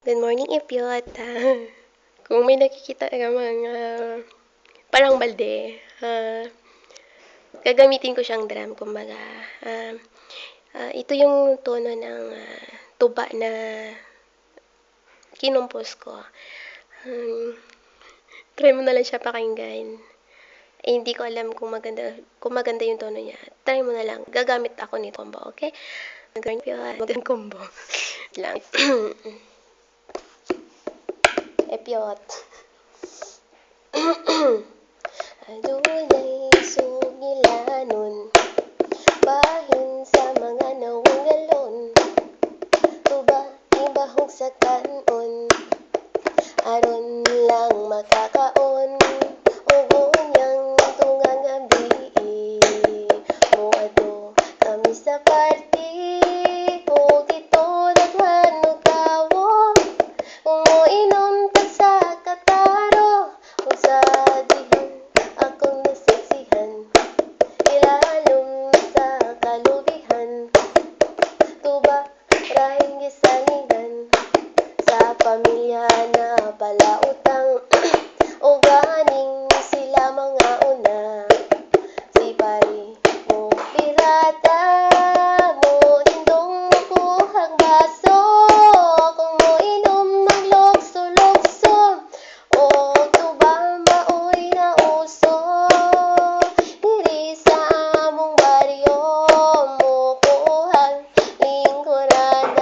Good morning, Ipyot. Kung may nakikita ka mga parang balde, ah, gagamitin ko siyang drum, kumbaga. Ah, ah, ito yung tono ng ah, tuba na kinumpos ko. Um, try mo na lang siya pakinggan. Eh, hindi ko alam kung maganda, kung maganda yung tono niya. Try mo na lang. Gagamit ako nito combo, okay? Magandang combo. lang. Epiot. Adunay sugilanon Bahin sa mga nawanggalon Tuba ibahog sa kanon Aron lang makakaon Tuba rahing gisangigan Sa pamilya na palautang O ganing sila mga una Si pari mo pirata Mo indong makuhang baso Kung mo inom ng lokso-lokso O tuba maoy na uso Diri sa among baryo Mo kuhang lingkuranan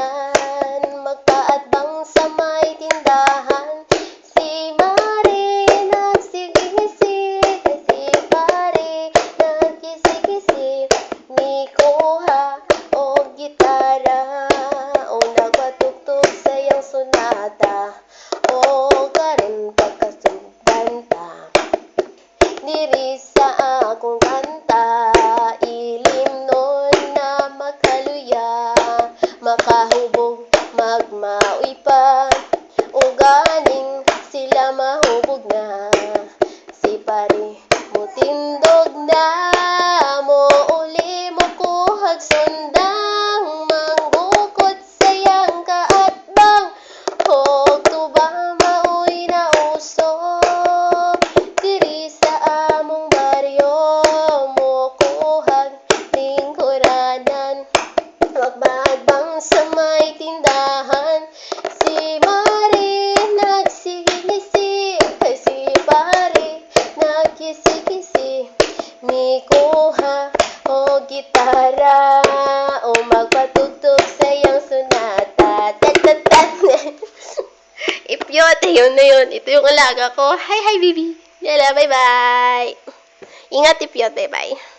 Magpaatbang sa may tindahan Si Mari nagsigisi Si Pari nagkisi-kisi Ni kuha o gitara O nagpatugtog sa iyang sonata O karon pagkasugdanta Diri sa akong kanta Ilim nun na makaluya Makahubog magmaoy pa. O ganing sila mahubog na Si pare mo Magbagbang sa may tindahan Si Mari nagsigisi Si Pari nagkisi-kisi Ni kuha o gitara O magpatugtog sa iyang sonata Tat-tat-tat Ipyot, yun na yun. Ito yung alaga ko. Hi, hi, baby. Yala, bye-bye. Ingat, Ipyot. Bye-bye.